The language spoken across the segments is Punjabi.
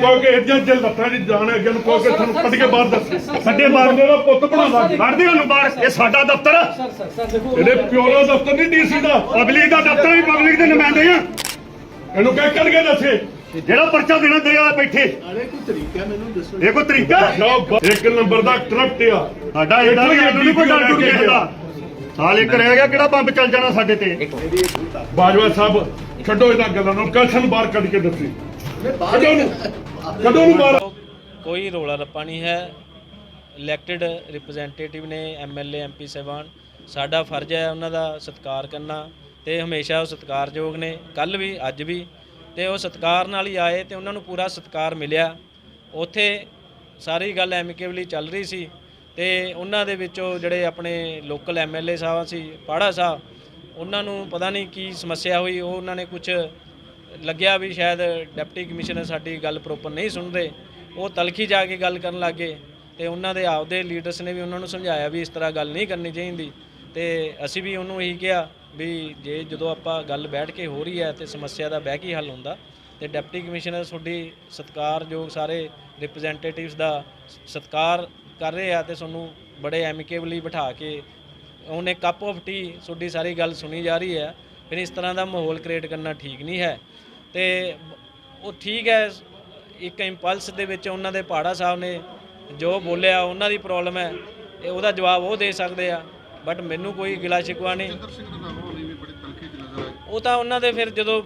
ਕਹੋ ਕਿ ਇੱਦਾਂ ਜੇ ਲੱਤਾਂ ਦੀ ਜਾਣ ਅੱਗੇ ਨੂੰ ਕਹੋ ਕਿ ਤੁਹਾਨੂੰ ਕੱਢ ਕੇ ਬਾਹਰ ਦੱਸ। ਸਾਡੇ ਬਾਹਰ ਦਾ ਪੁੱਤ ਬਣਾ ਦਾਂਗੇ ਕੱਢਦੇ ਉਹਨੂੰ ਬਾਹਰ। ਇਹ ਸਾਡਾ ਦਫ਼ਤਰ ਸਰ ਸਰ ਸਰ ਦੇਖੋ ਇਹਦੇ ਪਿਓ ਦਾ ਦਫ਼ਤਰ ਨਹੀਂ ਡੀਸੀ ਦਾ। ਪਬਲਿਕ ਦਾ ਦਫ਼ਤਰ ਵੀ ਪਬਲਿਕ ਦੇ ਨੁਮਾਇੰਦੇ ਆ। ਇਹਨੂੰ ਕਹਿ ਕੱਢ ਕੇ ਦੱਸੇ। ਜਿਹੜਾ ਪਰਚਾ ਦੇਣਾ ਦੇਗਾ ਬੈਠੇ। ਅਰੇ ਕੋਈ ਤਰੀਕਾ ਮੈਨੂੰ ਦੱਸੋ। ਇਹ ਕੋਈ ਤਰੀਕਾ? ਇੱਕ ਨੰਬਰ ਦਾ ਕਰਪਟ ਆ। ਸਾਡਾ ਇਹਦਾ ਵੀ ਸਾਨੂੰ ਨਹੀਂ ਕੋਈ ਡਰ ਡੁਰ ਕਿਸੇ ਦਾ ਸਾਲ ਇੱਕ ਰਹਿ ਗਿਆ ਕਿਹੜਾ ਬੰਬ ਚੱਲ ਜਾਣਾ ਸਾਡੇ ਤੇ? ਬਾਜਵਾ ਸਾਹਿਬ ਛੱਡੋ ਇਹਨਾਂ ਗੱਲਾਂ ਨੂੰ। ਕਲਸ਼ਨ ਬਾਹਰ ਕੱਢ ਕੇ ਦੱਸੀ। ਕਦੋਂ ਨੂੰ ਕਦੋਂ ਨੂੰ ਬਾਹਰ ਕੋਈ ਰੋਲਾ ਰੱਪਾ ਨਹੀਂ ਹੈ। ਇਲੈਕਟਿਡ ਰਿਪਰੈਜ਼ੈਂਟੇਟਿਵ ਨੇ ਐਮਐਲਏ ਐਮਪੀ ਸਾਹਿਬਾਨ, ਸਾਡਾ ਫਰਜ਼ ਹੈ ਉਹਨਾਂ ਦਾ ਸਤਿਕਾਰ ਕਰਨਾ ਤੇ ਹਮੇਸ਼ਾ ਉਹ ਸਤਿਕਾਰਯੋਗ ਨੇ। ਕੱਲ ਵੀ, ਅੱਜ ਵੀ ਤੇ ਉਹ ਸਤਿਕਾਰ ਨਾਲ ਹੀ ਆਏ ਤੇ ਉਹਨਾਂ ਨੂੰ ਪੂਰਾ ਸਤਿਕਾਰ ਮਿਲਿਆ। ਉੱਥੇ ਸਾਰੀ ਗੱਲ ਐਮਿਕੇਬਲੀ ਚੱਲ ਰਹੀ ਸੀ ਤੇ ਉਹਨਾਂ ਦੇ ਵਿੱਚੋਂ ਜਿਹੜੇ ਆਪਣੇ ਲੋਕਲ ਐਮਐਲਏ ਸਾਹਿਬ ਸੀ, ਪਾੜਾ ਸਾਹਿਬ, ਉਹਨਾਂ ਨੂੰ ਪਤਾ ਨਹੀਂ ਕੀ ਸਮੱਸਿਆ ਹੋਈ, ਉਹ ਉਹਨਾਂ ਨੇ ਕੁਝ ਲੱਗਿਆ ਵੀ ਸ਼ਾਇਦ ਡਿਪਟੀ ਕਮਿਸ਼ਨਰ ਸਾਡੀ ਗੱਲ ਪ੍ਰੋਪਰ ਨਹੀਂ ਸੁਣਦੇ। ਉਹ ਤਲਖੀ ਜਾ ਕੇ ਗੱਲ ਕਰਨ ਲੱਗੇ ਤੇ ਉਹਨਾਂ ਦੇ ਆਪਦੇ ਲੀਡਰਸ ਨੇ ਵੀ ਉਹਨਾਂ ਨੂੰ ਸਮਝਾਇਆ ਵੀ ਇਸ ਤਰ੍ਹਾਂ ਗੱਲ ਨਹੀਂ ਕਰਨੀ ਚਾਹੀਦੀ। ਤੇ ਅਸੀਂ ਵੀ ਉਹਨੂੰ ਇਹੀ ਕਿਹਾ ਵੀ ਜੇ ਜਦੋਂ ਆਪਾਂ ਗੱਲ ਬੈਠ ਕੇ ਹੋ ਰਹੀ ਹੈ ਤੇ ਸਮੱਸਿਆ ਦਾ ਬਹਿ ਕੇ ਹੱਲ ਹੁੰਦਾ, ਤੇ ਡਿਪਟੀ ਕਮਿਸ਼ਨਰ ਤੁਹਾਡੀ ਸਤਿਕਾਰਯੋਗ ਸਾਰੇ ਰਿਪਰੈਜ਼ੈਂਟੇਟਿਵਸ ਦਾ ਸਤਿਕਾਰ ਕਰ ਰਹੇ ਆ ਤੇ ਤੁਹਾਨੂੰ ਬੜੇ ਐਮਿਕੇਬਲੀ ਬਿਠਾ ਕੇ, ਉਹਨੇ ਕੱਪ ਆਫ ਟੀ ਤੁਹਾਡੀ ਸਾਰੀ ਗੱਲ ਸੁਣੀ ਜਾ ਰਹੀ ਹੈ। ਫਿਰ ਇਸ ਤਰ੍ਹਾਂ ਦਾ ਮਾਹੌਲ ਕ੍ਰੀਏਟ ਕਰਨਾ ਠੀਕ ਨਹੀਂ ਹੈ। ਤੇ ਉਹ ਠੀਕ ਹੈ ਇੱਕ ਇੰਪਲਸ ਦੇ ਵਿੱਚ ਉਹਨਾਂ ਦੇ ਪਹਾੜਾ ਸਾਹਿਬ ਨੇ ਜੋ ਬੋਲਿਆ ਉਹਨਾਂ ਦੀ ਪ੍ਰੋਬਲਮ ਹੈ ਤੇ ਉਹਦਾ ਜਵਾਬ ਉਹ ਦੇ ਸਕਦੇ ਆ। ਬਟ ਮੈਨੂੰ ਕੋਈ ਗਿਲਾ ਸ਼ਿਕਵਾ ਨਹੀਂ। ਉਹ ਤਾਂ ਉਹਨਾਂ ਦੇ ਫਿਰ ਜਦੋਂ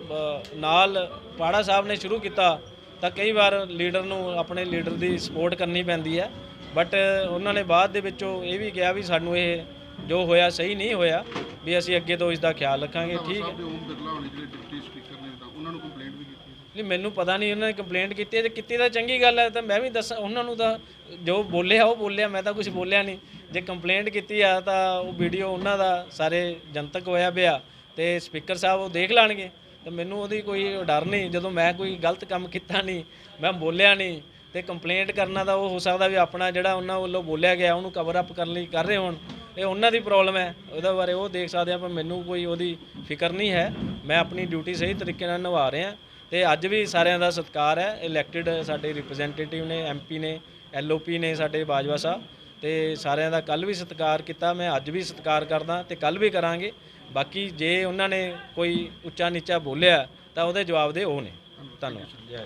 ਨਾਲ ਪਾੜਾ ਸਾਹਿਬ ਨੇ ਸ਼ੁਰੂ ਕੀਤਾ ਤਾਂ ਕਈ ਵਾਰ ਲੀਡਰ ਨੂੰ ਆਪਣੇ ਲੀਡਰ ਦੀ ਸਪੋਰਟ ਕਰਨੀ ਪੈਂਦੀ ਹੈ। ਬਟ ਉਹਨਾਂ ਨੇ ਬਾਅਦ ਦੇ ਵਿੱਚੋਂ ਇਹ ਵੀ ਕਿਹਾ ਵੀ ਸਾਨੂੰ ਇਹ ਜੋ ਹੋਇਆ ਸਹੀ ਨਹੀਂ ਹੋਇਆ ਵੀ ਅਸੀਂ ਅੱਗੇ ਤੋਂ ਇਸ ਦਾ ਖਿਆਲ ਰੱਖਾਂਗੇ ਠੀਕ ਹੈ। ਓਮ ਬਿਰਲਾ ਹੋਣੀ ਜਿਹੜੇ ਡਿਪਟੀ ਸਪੀਕਰ ਨੇ ਤਾਂ ਉਹਨਾਂ ਨੂੰ ਕੰਪਲੇਂਟ ਵੀ ਕੀਤੀ ਨਹੀਂ ਮੈਨੂੰ ਪਤਾ ਨਹੀਂ ਉਹਨਾਂ ਨੇ ਕੰਪਲੇਂਟ ਕੀਤੀ ਤੇ ਕੀਤੀ ਤਾਂ ਚੰਗੀ ਗੱਲ ਹੈ ਤਾਂ ਮੈਂ ਵੀ ਦੱਸਾਂ ਉਹਨਾਂ ਨੂੰ ਤਾਂ ਜੋ ਬੋਲਿਆ ਉਹ ਬੋਲਿਆ ਮੈਂ ਤਾਂ ਕੁਝ ਬੋਲਿਆ ਨਹੀਂ। ਜੇ ਕੰਪਲੇਂਟ ਕੀਤੀ ਆ ਤਾਂ ਉਹ ਵੀਡੀਓ ਉਹਨਾਂ ਦਾ ਸਾਰੇ ਜਨਤਕ ਹੋਇਆ ਪਿਆ ਤੇ ਸਪੀਕਰ ਸਾਹਿਬ ਉਹ ਦੇਖ ਲੈਣਗੇ। ਤੇ ਮੈਨੂੰ ਉਹਦੀ ਕੋਈ ਡਰ ਨਹੀਂ ਜਦੋਂ ਮੈਂ ਕੋਈ ਗਲਤ ਕੰਮ ਕੀਤਾ ਨਹੀਂ ਮੈਂ ਬੋਲਿਆ ਨਹੀਂ ਤੇ ਕੰਪਲੇਂਟ ਕਰਨਾ ਤਾਂ ਉਹ ਹੋ ਸਕਦਾ ਵੀ ਆਪਣਾ ਜਿਹੜਾ ਉਹਨਾਂ ਵੱਲੋਂ ਬੋਲਿਆ ਗਿਆ ਉਹਨੂੰ ਕਵਰ ਅਪ ਕਰਨ ਲਈ ਕਰ ਰਹੇ ਹੋਣ। ਇਹ ਉਹਨਾਂ ਦੀ ਪ੍ਰੋਬਲਮ ਹੈ। ਉਹਦੇ ਬਾਰੇ ਉਹ ਦੇਖ ਸਕਦੇ ਆ, ਪਰ ਮੈਨੂੰ ਕੋਈ ਉਹਦੀ ਫਿਕਰ ਨਹੀਂ ਹੈ। ਮੈਂ ਆਪਣੀ ਡਿਊਟੀ ਸਹੀ ਤਰੀਕੇ ਨਾਲ ਨਿਭਾ ਰਿਹਾ। ਤੇ ਅੱਜ ਵੀ ਸਾਰਿਆਂ ਦਾ ਸਤਿਕਾਰ ਹੈ। ਇਲੈਕਟਿਡ ਸਾਡੇ ਰਿਪਰੈਜ਼ੈਂਟੇਟਿਵ ਨੇ ਐਮਪੀ ਨੇ ਐਲਓਪੀ ਨੇ ਸਾਡੇ ਬਾਜਵਾ ਸਾਹਿਬ। ਤੇ ਸਾਰਿਆਂ ਦਾ ਕੱਲ ਵੀ ਸਤਿਕਾਰ ਕੀਤਾ, ਮੈਂ ਅੱਜ ਵੀ ਸਤਿਕਾਰ ਕਰਦਾ ਤੇ ਕੱਲ ਵੀ ਕਰਾਂਗੇ। ਬਾਕੀ ਜੇ ਉਹਨਾਂ ਨੇ ਕੋਈ ਉੱਚਾ ਨੀਚਾ ਬੋਲਿਆ, ਤਾਂ ਉਹਦੇ ਜਵਾਬ ਦੇ ਉਹ ਨੇ। ਧੰਨਵਾਦ। ਜੈ